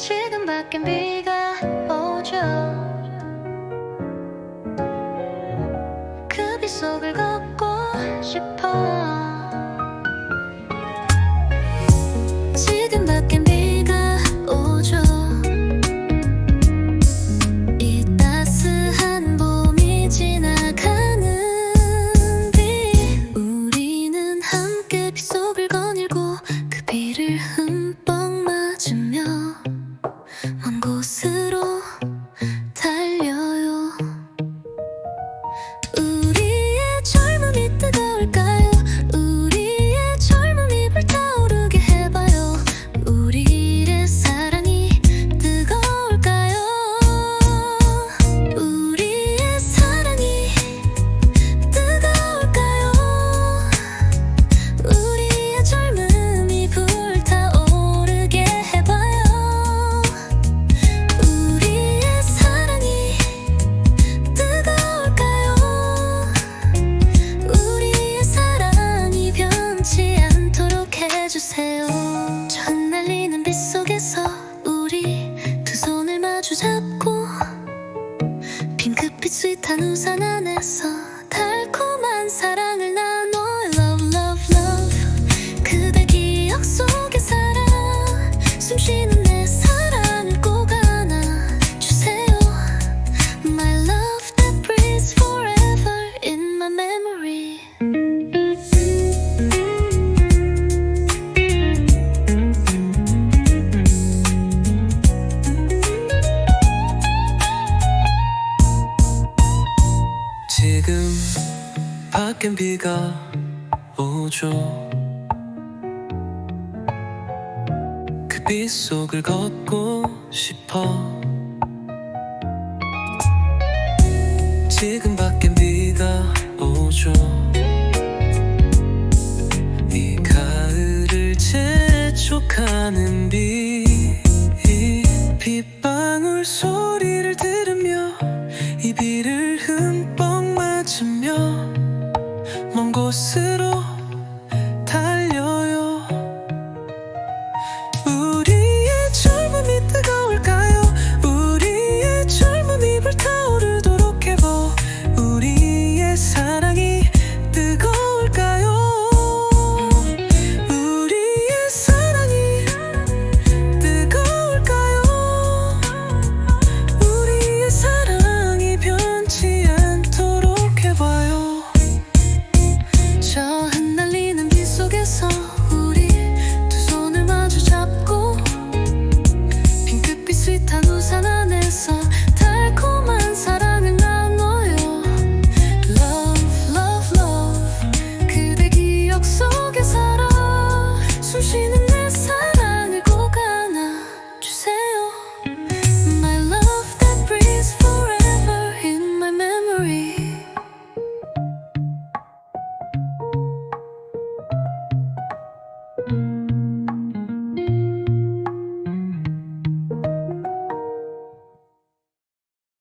지금 밖엔 비가 오죠. 그빛 속을 걸 스윗한 우산 안에서 밖엔 비가 오죠. 그 빛 속을 걷고 싶어. 지금 suis un